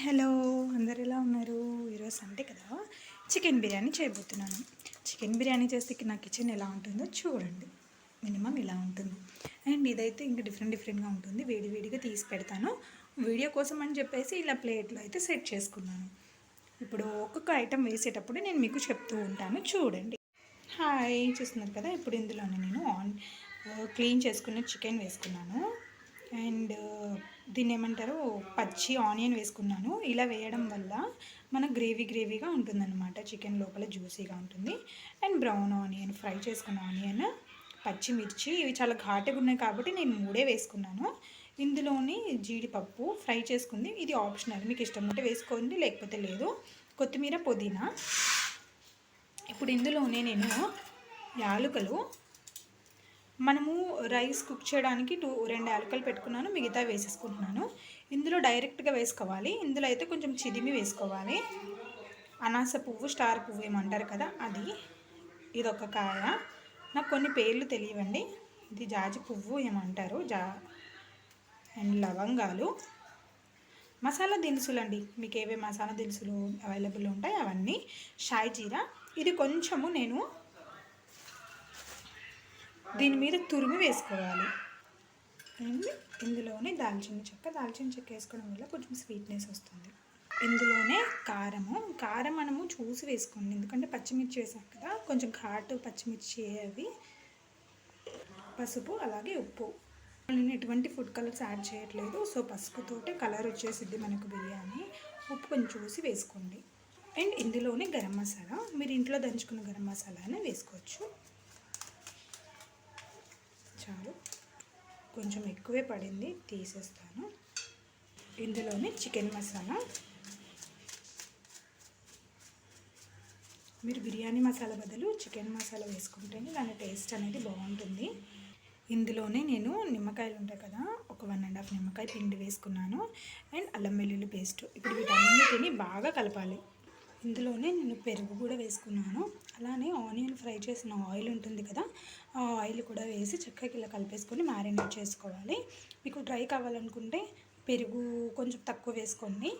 Hello. అందరు ఎలా ఉన్నారు? ఈరోజు సండే కదా. చికెన్ బిర్యానీ చేయబోతున్నాను. చికెన్ బిర్యానీ చేస్తే నా కిచెన్ ఎలా ఉంటుందో చూడండి. మినిమం ఇలా ఉంటుంది. అండ్ ఇదైతే ఇంకా డిఫరెంట్ డిఫరెంట్గా ఉంటుంది. వేడి వేడిగా తీసి పెడతాను. వీడియో కోసం అని చెప్పేసి ఇలా ప్లేట్లో అయితే సెట్ చేసుకున్నాను. ఇప్పుడు ఒక్కొక్క ఐటెం వేసేటప్పుడు నేను మీకు చెప్తూ ఉంటాను. చూడండి. హాయ్ చూస్తున్నారు కదా. ఇప్పుడు ఇందులోనే నేను ఆన్ క్లీన్ చేసుకున్న చికెన్ వేసుకున్నాను. అండ్ దీన్ని ఏమంటారు? పచ్చి ఆనియన్ వేసుకున్నాను. ఇలా వేయడం వల్ల మన గ్రేవీ గ్రేవీగా ఉంటుందన్నమాట. చికెన్ లోపల జ్యూసీగా ఉంటుంది. అండ్ బ్రౌన్ ఆనియన్ ఫ్రై చేసుకున్న ఆనియన్ పచ్చిమిర్చి ఇవి చాలా ఘాటుగా ఉన్నాయి కాబట్టి నేను మూడే వేసుకున్నాను. ఇందులోని జీడిపప్పు ఫ్రై చేసుకుంది. ఇది ఆప్షనల్. మీకు ఇష్టం ఉంటే వేసుకోండి లేకపోతే లేదు. కొత్తిమీర పుదీనా. ఇప్పుడు ఇందులోనే నేను యాలుకలు మనము రైస్ కుక్ చేయడానికి టూ రెండు యాలకలు పెట్టుకున్నాను మిగతా వేసేసుకుంటున్నాను. ఇందులో డైరెక్ట్గా వేసుకోవాలి. ఇందులో అయితే కొంచెం చిదిమి వేసుకోవాలి. అనాస పువ్వు స్టార్ పువ్వు ఏమంటారు కదా అది. ఇది ఒక కాయ. నాకు కొన్ని పేర్లు తెలియవండి. ఇది జాజి పువ్వు ఏమంటారు? జా అండ్ లవంగాలు. మసాలా దినుసులు అండి. మీకు ఏవే మసాలా దినుసులు అవైలబుల్ ఉంటాయి అవన్నీ. షాయి జీరా. ఇది కొంచెము నేను దీని మీద తురిమి వేసుకోవాలి. అండ్ ఇందులోనే దాల్చిన చెక్క దాల్చిన చెక్క వేసుకోవడం వల్ల కొంచెం స్వీట్నెస్ వస్తుంది. ఇందులోనే కారము. కారం మనము చూసి వేసుకోండి. ఎందుకంటే పచ్చిమిర్చి వేసాం కదా కొంచెం ఘాటు పచ్చిమిర్చి అవి పసుపు అలాగే ఉప్పు. నేను ఎటువంటి ఫుడ్ కలర్స్ యాడ్ చేయట్లేదు. సో పసుపుతోటే కలర్ వచ్చేసిద్ది మనకు బిర్యానీ. ఉప్పు కొంచెం చూసి వేసుకోండి. అండ్ ఇందులోనే గరం మసాలా. మీరు ఇంట్లో దంచుకున్న గరం మసాలానే వేసుకోవచ్చు. చాలు కొంచెం ఎక్కువే పడింది తీసేస్తాను. ఇందులోనే చికెన్ మసాలా. మీరు బిర్యానీ మసాలా బదులు చికెన్ మసాలా వేసుకుంటేనే దాని టేస్ట్ అనేది బాగుంటుంది. ఇందులోనే నేను నిమ్మకాయలు ఉంటాయి కదా ఒక వన్ అండ్ హాఫ్ నిమ్మకాయ పిండి వేసుకున్నాను. అండ్ అల్లం వెల్లుల్లి పేస్ట్. ఇప్పుడు వీటన్నిటిని బాగా కలపాలి. ఇందులోనే నేను పెరుగు కూడా వేసుకున్నాను. అలానే ఆనియన్ ఫ్రై చేసిన ఆయిల్ ఉంటుంది కదా ఆ ఆయిల్ కూడా వేసి చక్కగా ఇలా కలిపేసుకొని మ్యారినేట్ చేసుకోవాలి. మీకు డ్రై కావాలనుకుంటే పెరుగు కొంచెం తక్కువ వేసుకోండి.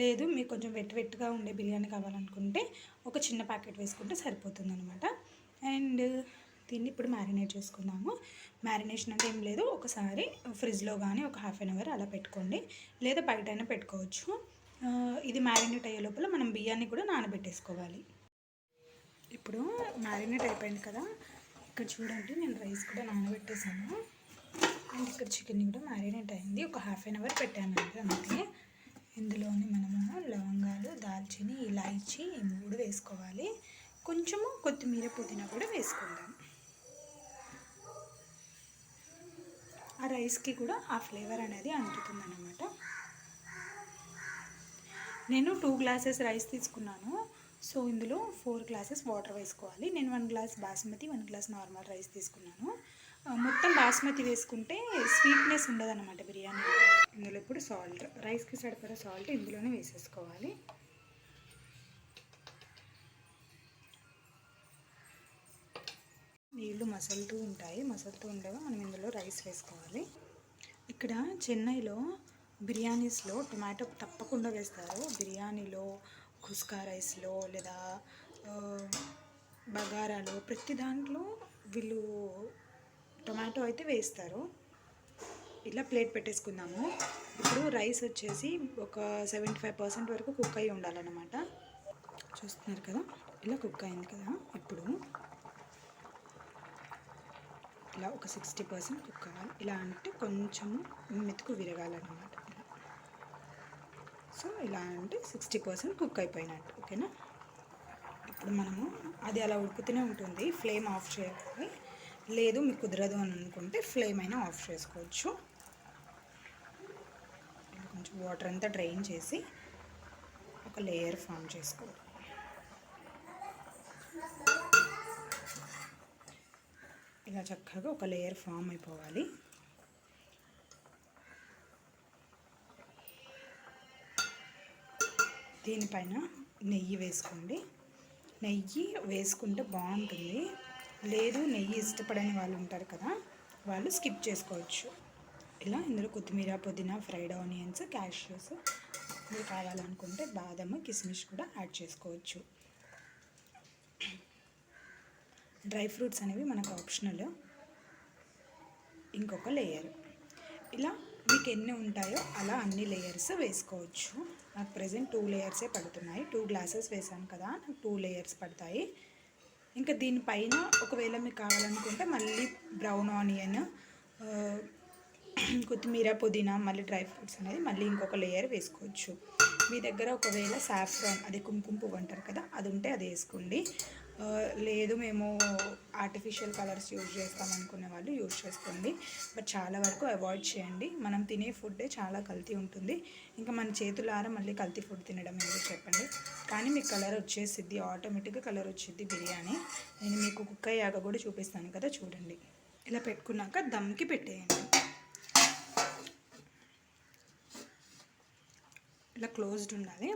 లేదు మీకు కొంచెం వెట్ వెట్గా ఉండే బిర్యానీ కావాలనుకుంటే ఒక చిన్న ప్యాకెట్ వేసుకుంటే సరిపోతుంది అనమాట అండ్ దీన్ని ఇప్పుడు మ్యారినేట్ చేసుకుందాము. మ్యారినేషన్ అంటే ఏం లేదు ఒకసారి ఫ్రిడ్జ్లో కానీ ఒక హాఫ్ అన్ అవర్ అలా పెట్టుకోండి. లేదా బయటైనా పెట్టుకోవచ్చు. ఇది మ్యారినేట్ అయ్యే లోపల మనం బియ్యాన్ని కూడా నానబెట్టేసుకోవాలి. ఇప్పుడు మ్యారినేట్ అయిపోయింది కదా ఇక్కడ చూడండి నేను రైస్ కూడా నానబెట్టేసాను అండ్ ఇక్కడ చికెన్ కూడా మ్యారినేట్ అయింది. ఒక హాఫ్ అన్ అవర్ పెట్టాను అంతే ఇందులోని మనము లవంగాలు దాల్చిని ఇలాచి ఈ మూడు వేసుకోవాలి. కొంచెము కొత్తిమీర పుదీనా కూడా వేసుకుందాం. ఆ రైస్కి కూడా ఆ ఫ్లేవర్ అనేది అంటుతుంది అనమాట నేను టూ గ్లాసెస్ రైస్ తీసుకున్నాను. సో ఇందులో ఫోర్ గ్లాసెస్ వాటర్ వేసుకోవాలి. నేను one glass basmati one glass normal rice తీసుకున్నాను. మొత్తం బాస్మతి వేసుకుంటే స్వీట్నెస్ ఉండదన్నమాట బిర్యానీ. ఇందులో ఇప్పుడు సాల్ట్ రైస్కి సరిపడా సాల్ట్ ఇందులోనే వేసేసుకోవాలి. నీళ్ళు మసలుతూ ఉంటాయి. మసలుతూ ఉండగా మనం ఇందులో రైస్ వేసుకోవాలి. ఇక్కడ చెన్నైలో బిర్యానీస్లో టొమాటో తప్పకుండా వేస్తారు. బిర్యానీలో కుస్కా రైస్లో లేదా బగారాలో ప్రతి దాంట్లో వీళ్ళు టొమాటో అయితే వేస్తారు. ఇలా ప్లేట్ పెట్టేసుకుందాము. ఇప్పుడు రైస్ వచ్చేసి ఒక సెవెంటీ ఫైవ్ పర్సెంట్ వరకు కుక్ అయి ఉండాలన్నమాట. చూస్తున్నారు కదా ఇలా కుక్ అయింది కదా. ఇప్పుడు ఇలా ఒక సిక్స్టీ పర్సెంట్ కుక్ అవ్వాలి. ఇలా అంటే కొంచెము మెతుకు విరగాలన్నమాట. సో ఇలా అంటే సిక్స్టీ పర్సెంట్ కుక్ అయిపోయినట్టు ఓకేనా? ఇప్పుడు మనము అది అలా ఉడుకుతూనే ఉంటుంది ఫ్లేమ్ ఆఫ్ చేయాలి. లేదు మీకు కుదరదు అని అనుకుంటే ఫ్లేమ్ అయినా ఆఫ్ చేసుకోవచ్చు. కొంచెం వాటర్ అంతా డ్రైన్ చేసి ఒక లేయర్ ఫామ్ చేసుకోవాలి. ఇలా చక్కగా ఒక లేయర్ ఫామ్ అయిపోవాలి. దీనిపైన నెయ్యి వేసుకోండి. నెయ్యి వేసుకుంటే బాగుంటుంది. లేదు నెయ్యి ఇష్టపడని వాళ్ళు ఉంటారు కదా వాళ్ళు స్కిప్ చేసుకోవచ్చు. ఇలా ఇందులో కొత్తిమీర పుదీనా ఫ్రైడ్ ఆనియన్స్ క్యాష్యూస్ మీరు కావాలనుకుంటే బాదం కిస్మిస్ కూడా యాడ్ చేసుకోవచ్చు. డ్రై ఫ్రూట్స్ అనేవి మనకు ఆప్షనల్. ఇంకొక లేయర్. ఇలా మీకు ఎన్ని ఉంటాయో అలా అన్ని లేయర్స్ వేసుకోవచ్చు. నాకు ప్రజెంట్ టూ లేయర్సే పడుతున్నాయి. టూ గ్లాసెస్ వేసాను కదా నాకు టూ లేయర్స్ పడతాయి. ఇంకా దీనిపైన ఒకవేళ మీకు కావాలనుకుంటే మళ్ళీ బ్రౌన్ ఆనియన్ కొత్తిమీర పుదీనా మళ్ళీ డ్రై ఫ్రూట్స్ అనేది మళ్ళీ ఇంకొక లేయర్ వేసుకోవచ్చు. మీ దగ్గర ఒకవేళ సాఫ్రాన్ అది కుంకుమ పువ్వు అంటారు కదా అది ఉంటే అది వేసుకోండి. లేదు మేము ఆర్టిఫిషియల్ కలర్స్ యూజ్ చేస్తాం అనుకునే వాళ్ళు యూజ్ చేసుకోండి. బట్ చాలా వరకు అవాయిడ్ చేయండి. మనం తినే ఫుడ్డే చాలా కల్తీ ఉంటుంది. ఇంకా మన చేతులారా మళ్ళీ కల్తీ ఫుడ్ తినడం ఎందుకు చెప్పండి? కానీ మీకు కలర్ వచ్చేసిద్ది ఆటోమేటిక్గా కలర్ వచ్చింది బిర్యానీ. నేను మీకు కుక్క అయ్యాక కూడా చూపిస్తాను కదా చూడండి. ఇలా పెట్టుకున్నాక దమ్కి పెట్టేయండి. ఇలా క్లోజ్డ్ ఉండాలి.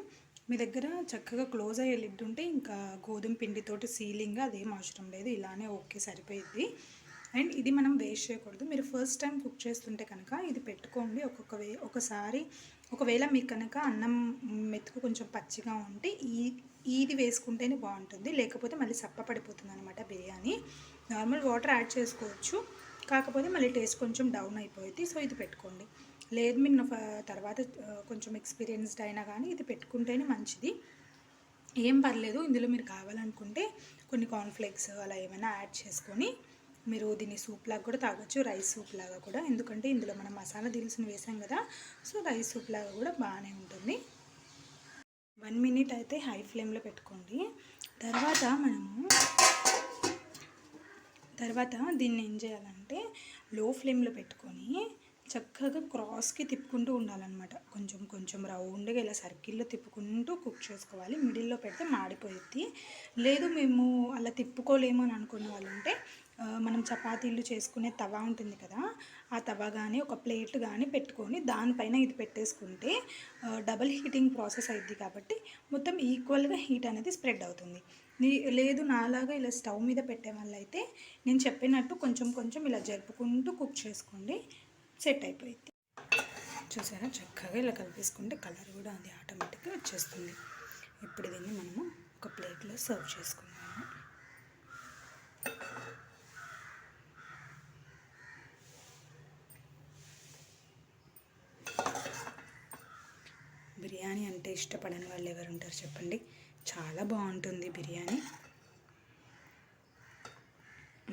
మీ దగ్గర చక్కగా క్లోజ్ అయ్యే లిడ్ ఉంటే ఇంకా గోధుమ పిండితోటి సీలింగ్ అదేం అవసరం లేదు ఇలానే ఓకే సరిపోయింది అండ్ ఇది మనం వేస్ట్ చేయకూడదు. మీరు ఫస్ట్ టైం కుక్ చేస్తుంటే కనుక ఇది పెట్టుకోండి. ఒక్కొక్క వే ఒకసారి ఒకవేళ మీకు కనుక అన్నం మెతుకు కొంచెం పచ్చిగా ఉంటే ఈ ఇది వేసుకుంటేనే బాగుంటుంది. లేకపోతే మళ్ళీ సప్ప పడిపోతుంది అనమాట బిర్యానీ. నార్మల్ వాటర్ యాడ్ చేసుకోవచ్చు. కాకపోతే మళ్ళీ టేస్ట్ కొంచెం డౌన్ అయిపోయింది సో ఇది పెట్టుకోండి. లేదు మీరు నా ఫ- తర్వాత కొంచెం ఎక్స్పీరియన్స్డ్ అయినా కానీ ఇది పెట్టుకుంటేనే మంచిది. ఏం పర్లేదు ఇందులో మీరు కావాలనుకుంటే కొన్ని కార్న్ఫ్లేక్స్ అలా ఏమైనా యాడ్ చేసుకొని మీరు దీన్ని సూప్ లాగా కూడా తాగొచ్చు రైస్ సూప్ లాగా కూడా. ఎందుకంటే ఇందులో మనం మసాలా దినుసులు వేసాం కదా సో రైస్ సూప్ లాగా కూడా బాగానే ఉంటుంది. వన్ మినిట్ అయితే హై ఫ్లేమ్లో పెట్టుకోండి. తర్వాత మనము తర్వాత దీన్ని ఏం చేయాలంటే లో ఫ్లేమ్లో పెట్టుకొని చక్కగా క్రాస్కి తిప్పుకుంటూ ఉండాలన్నమాట. కొంచెం కొంచెం రౌండ్గా ఇలా సర్కిల్లో తిప్పుకుంటూ కుక్ చేసుకోవాలి. మిడిల్లో పెడితే మాడిపోయిద్ది. లేదు మేము అలా తిప్పుకోలేము అని అనుకునే వాళ్ళు ఉంటే మనం చపాతీలు చేసుకునే తవా ఉంటుంది కదా ఆ తవా కానీ ఒక ప్లేట్ కానీ పెట్టుకొని దానిపైన ఇది పెట్టేసుకుంటే డబల్ హీటింగ్ ప్రాసెస్ అయింది కాబట్టి మొత్తం ఈక్వల్గా హీట్ అనేది స్ప్రెడ్ అవుతుంది. లేదు నాలాగా ఇలా స్టవ్ మీద పెట్టే వాళ్ళైతే నేను చెప్పినట్టు కొంచెం కొంచెం ఇలా జరుపుకుంటూ కుక్ చేసుకోండి. సెట్ అయిపోయింది. చూసారా? చక్కగా ఇలా కలిపేసుకుంటే కలర్ కూడా అది ఆటోమేటిక్గా వచ్చేస్తుంది. ఇప్పుడు దీన్ని మనము ఒక ప్లేట్లో సర్వ్ చేసుకుందాము. బిర్యానీ అంటే ఇష్టపడని వాళ్ళు ఎవరు ఉంటారు చెప్పండి? చాలా బాగుంటుంది బిర్యానీ.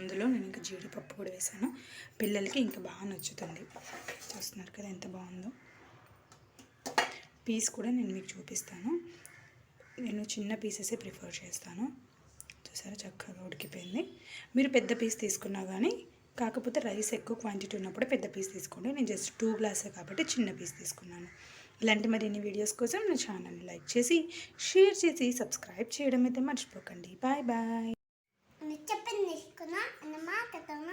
అందులో నేను ఇంకా జీడిపప్పు కూడా వేసాను. పిల్లలకి ఇంకా బాగా నచ్చుతుంది. చూస్తున్నారు కదా ఎంత బాగుందో. పీస్ కూడా నేను మీకు చూపిస్తాను. నేను చిన్న పీసెసే ప్రిఫర్ చేస్తాను. చూసారా చక్కగా ఉడికిపోయింది. మీరు పెద్ద పీస్ తీసుకున్నా కానీ కాకపోతే రైస్ ఎక్కువ క్వాంటిటీ ఉన్నప్పుడు పెద్ద పీస్ తీసుకోండి. నేను జస్ట్ టూ గ్లాసే కాబట్టి చిన్న పీస్ తీసుకున్నాను. ఇలాంటి మరిన్ని వీడియోస్ కోసం నా ఛానల్ని లైక్ చేసి షేర్ చేసి సబ్స్క్రైబ్ చేయడం అయితే మర్చిపోకండి. Bye bye. 等呢。